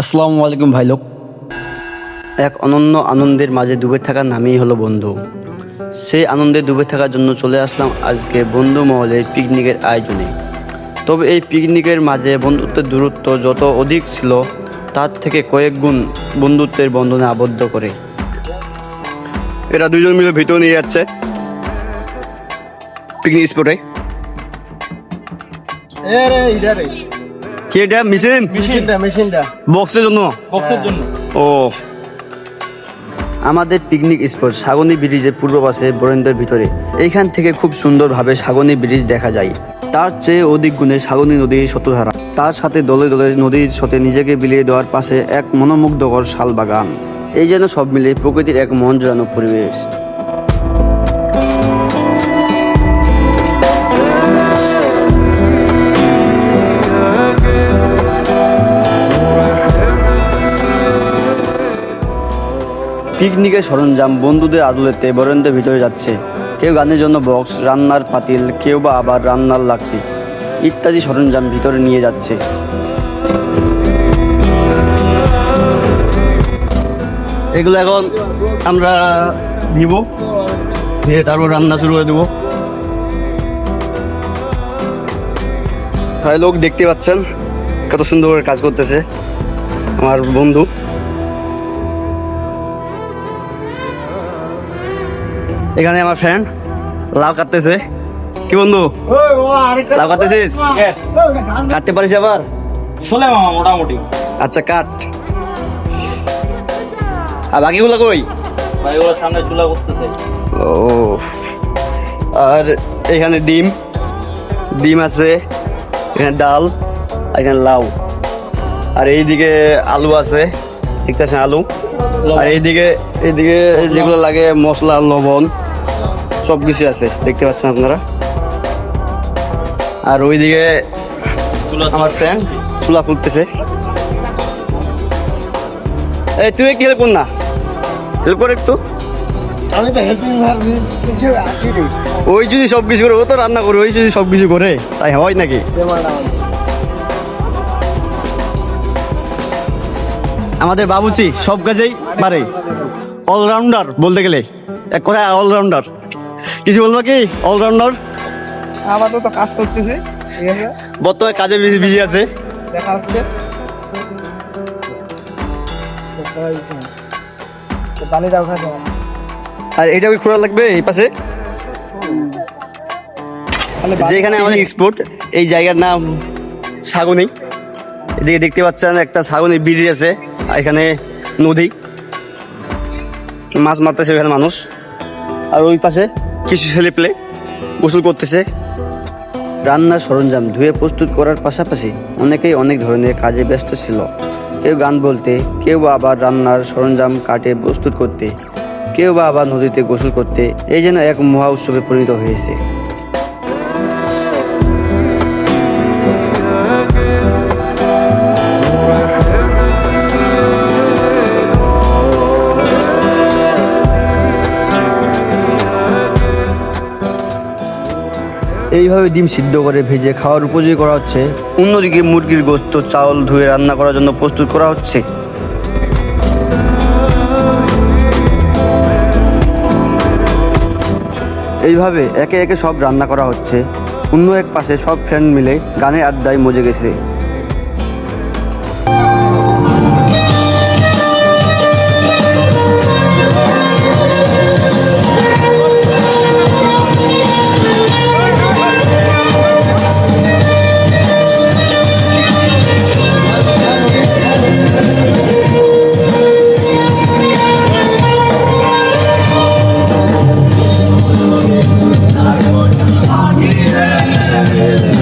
আসসালামু আলাইকুম ভাই লোক। এক অনন্য আনন্দের মাঝে ডুবে থাকার নামই হলো বন্ধু। সেই আনন্দে ডুবে থাকার জন্য চলে আসলাম আজকে বন্ধু মহলের পিকনিকের আয়োজনে। তবে এই পিকনিকের মাঝে বন্ধুত্বের দূরত্ব যত অধিক ছিল তার থেকে কয়েক গুণ বন্ধুত্বের বন্ধনে আবদ্ধ করে। এরা দুজন মিলে ভিতরে নিয়ে যাচ্ছে। পিকনিক স্পটে। কি এটা মিশিন? মেশিনটা মেশিনটা। বক্সের জন্য? বক্সের জন্য। ও। আমাদের পিকনিক স্পট সাগনি ব্রিজের পূর্ব পাশে বরেন্দ্রের ভিতরে। এইখান থেকে খুব সুন্দরভাবে সাগনি ব্রিজ দেখা যায়। তার চেয়ে অধিক গুণে সাগনি নদীর শতধারা তার সাথে দলে দলে নদীর সাথে নিজেকে বিলিয়ে দেওয়ার পাশে এক মনোমুগ্ধকর শাল বাগান এই যেন সব মিলে প্রকৃতির এক মন জড়ানো পরিবেশ। পিকনিকের সরঞ্জাম বন্ধুদের আদলেতে বরেন্দ্রের ভিতরে যাচ্ছে। কেউ গানের জন্য বক্স রান্নার পাতিল কেউ বা আবার রান্নার লাকড়ি ইত্যাদি সরঞ্জাম ভিতরে নিয়ে যাচ্ছে। এগুলো এখন আমরা নিব দিয়ে তারপর রান্না শুরু করে দেবো। লোক দেখতে পাচ্ছেন কত সুন্দর করে কাজ করতেছে আমার বন্ধু। এখানে আমার ফ্রেন্ড লাউ কাটতেছে। কি বন্ধু? লাউ কাটতেছিস? কাটতে পারিস আবার? চলে মামা মোটামুটি। আচ্ছা কাট। আর বাকিগুলো কই? ওর সামনে চুলা করতেছে। ও আর এখানে ডিম। ডিম আছে এখানে ডাল আর এখানে লাউ। আর এইদিকে আলু আছে দেখতেছেন আলু? আর এইদিকে এইদিকে যেগুলো লাগে মশলা লবণ। সব কিছু আছে দেখতে পাচ্ছেন আপনারা। আর ওইদিকে আমার ফ্রেন্ড চুলা ফুলতেছে এই তুই কি হেল্প কর না। হেল্প কর একটু। আমি তো হেল্পিং ওই যদি সব কিছু করে ও তো রান্না করে ওই যদি সব কিছু করে তাই হয় নাকি? আমাদের বাবুচি সব কাজেই পারে। অলরাউন্ডার বলতে গেলে। এক কথা অলরাউন্ডার কিছু বলব কি? অলরাউন্ডার আপাতত কাজ করতেছে ঠিক আছে বর্তমানে কাজে বিজি আছে। দেখা হচ্ছে। পানিটা উঠা আর এটা ওই খোলা লাগবে এই পাশে? যেখানে আমাদের স্পোর্ট এই জায়গার নাম সাগনি এদিকে দেখতে পাচ্ছেন একটা সাগনি ব্রিজ আছে আর এখানে নদী। মাছ মারতেছে এখানে মানুষ। আর ওই পাশে কিছু ছেলে পেলে গোসল করতেছে। রান্নার সরঞ্জাম ধুয়ে প্রস্তুত করার পাশাপাশি অনেকেই অনেক ধরনের কাজে ব্যস্ত ছিল। কেউ গান বলতে, কেউ আবার রান্নার সরঞ্জাম কাটে প্রস্তুত করতে, কেউ বা আবার নদীতে গোসল করতে। এই যেন এক মহা উৎসবে পরিণত হয়েছে। এইভাবে ডিম সিদ্ধ করে ভেজে খাওয়ার উপযোগী করা হচ্ছে। অন্যদিকে মুরগির গোস্ত, চাউল ধুয়ে রান্না করার জন্য প্রস্তুত করা হচ্ছে। এইভাবে একে একে সব রান্না করা হচ্ছে। অন্য এক পাশে সব ফ্রেন্ড মিলে গানের আড্ডায় মজে গেছে। Yeah.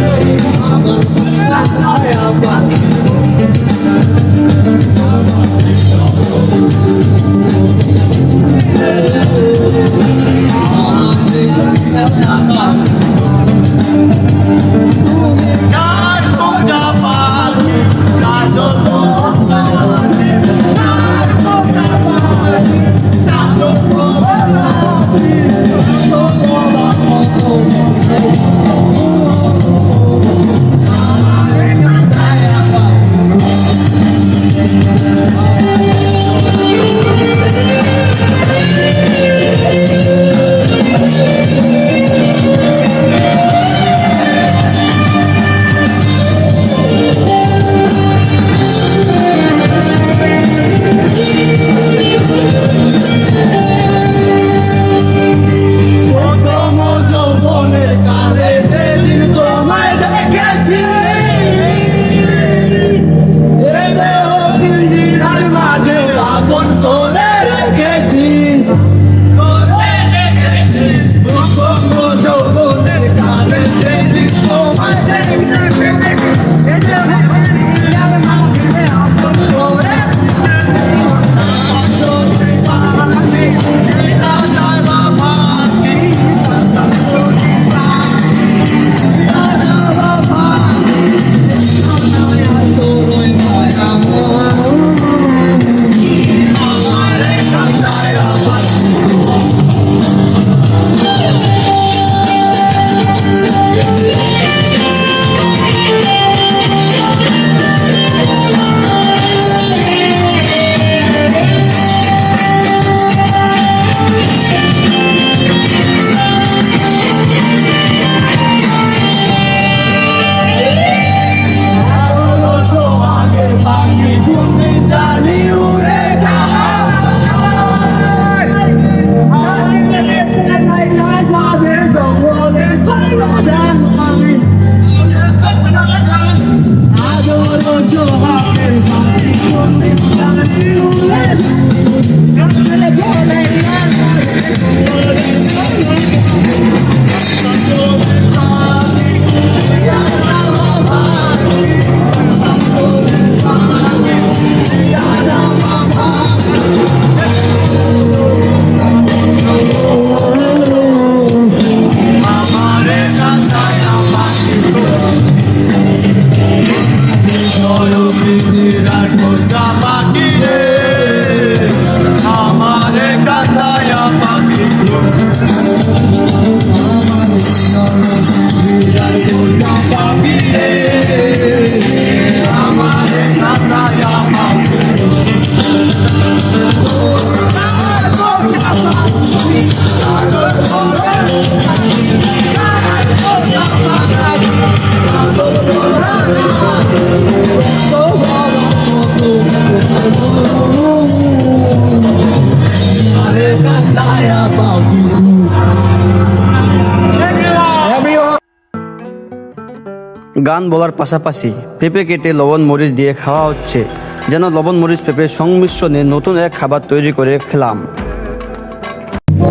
গান বলার পাশাপাশি পেঁপে কেটে লবণ মরিচ দিয়ে খাওয়া হচ্ছে, যেন লবণ মরিচ পেঁপে সংমিশ্রণে নতুন এক খাবার তৈরি করে খেলাম।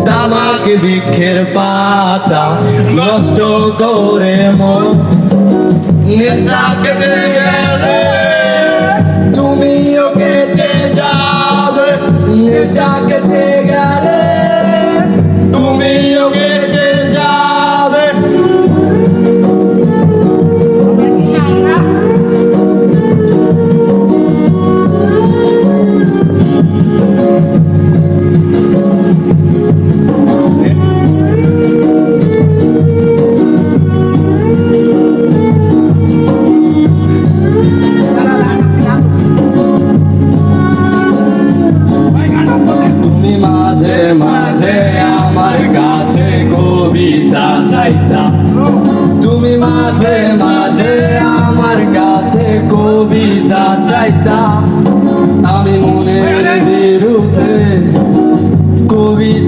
তামাক বৃক্ষের পাতা নষ্ট করে যাবে গেলে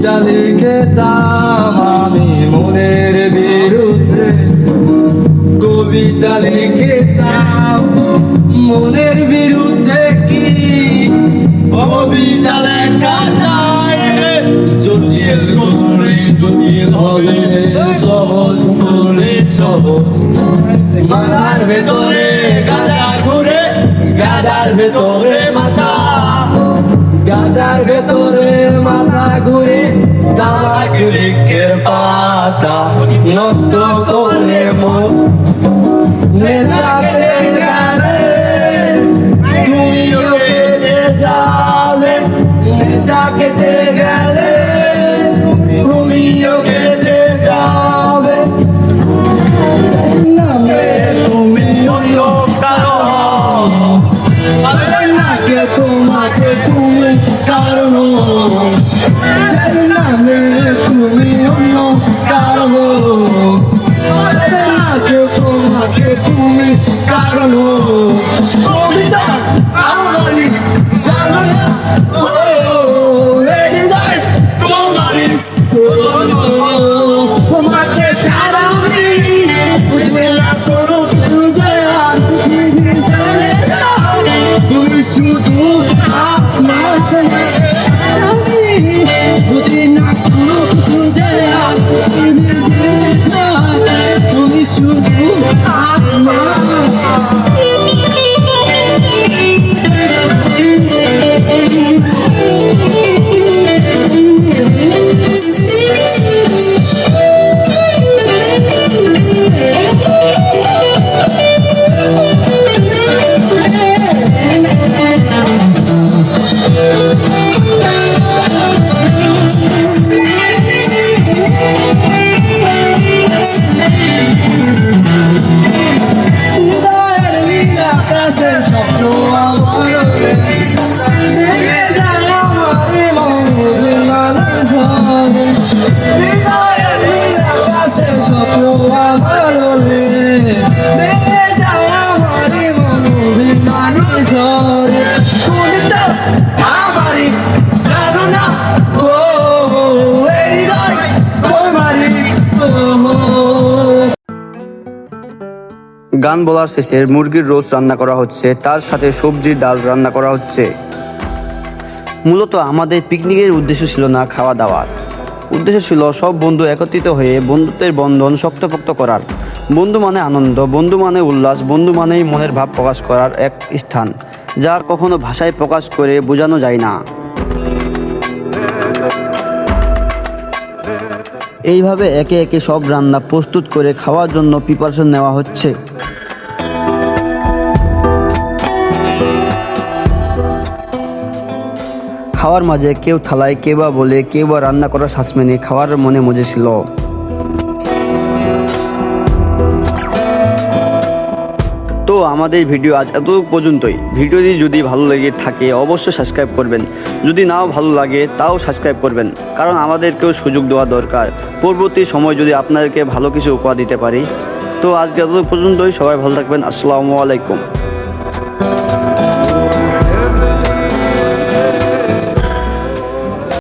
কবিতা লিখেতাম আমি মনের বিরুদ্ধে। কবিতা লিখেতাম মনের বিরুদ্ধে কি? কবিতা লেখা যায় জটিল করে জটিল হলে সহজ করে সহজ। মাথার ভেতরে গাজা ঘুরে, গাজার ভেতরে মাথা গাজার ভেতরে মাথা তামাক বৃক্ষের পাতা নষ্ট করে মন নেশা কেটে গেলে, তুমিও কেটে যাবে। নেশা কেটে গেলে, তুমিও কেটে যাবে। তুমি অন্য কারও নাকে তোমাকে তুমি কারণ তোমাকে তুমি কারণ কবিতা আমারই জানো না। তোমারই তোমাকে ছাড়া আমি বুঝবে না কোনো যে যে স্বপ্ন আমার গান বলার শেষে মুরগির রোস্ট রান্না করা হচ্ছে, তার সাথে সবজির ডাল রান্না করা হচ্ছে। মূলত আমাদের পিকনিকের উদ্দেশ্য ছিল না খাওয়া দাওয়ার উদ্দেশ্য ছিল সব বন্ধু একত্রিত হয়ে বন্ধুত্বের বন্ধন শক্তপোক্ত করার। বন্ধু মানে আনন্দ, বন্ধু মানে উল্লাস, বন্ধু মানেই মনের ভাব প্রকাশ করার এক স্থান, যা কখনো ভাষায় প্রকাশ করে বোঝানো যায় না। এইভাবে একে একে সব রান্না প্রস্তুত করে খাওয়ার জন্য প্রিপারেশন নেওয়া হচ্ছে। খাওয়ার মাঝে কেউ থালায় কেউ বা বলে কেউ বা রান্না করার শ্বাস মেনে খাওয়ার মনে মজে ছিল। তো আমাদের ভিডিও আজ এত পর্যন্তই। ভিডিওটি যদি ভালো লেগে থাকে, অবশ্যই সাবস্ক্রাইব করবেন। যদি নাও ভালো লাগে, তাও সাবস্ক্রাইব করবেন। কারণ আমাদেরকেও সুযোগ দেওয়া দরকার। পরবর্তী সময় যদি আপনাদেরকে ভালো কিছু উপহার দিতে পারি। তো আজকে এত পর্যন্তই। সবাই ভালো থাকবেন। আসসালামু আলাইকুম।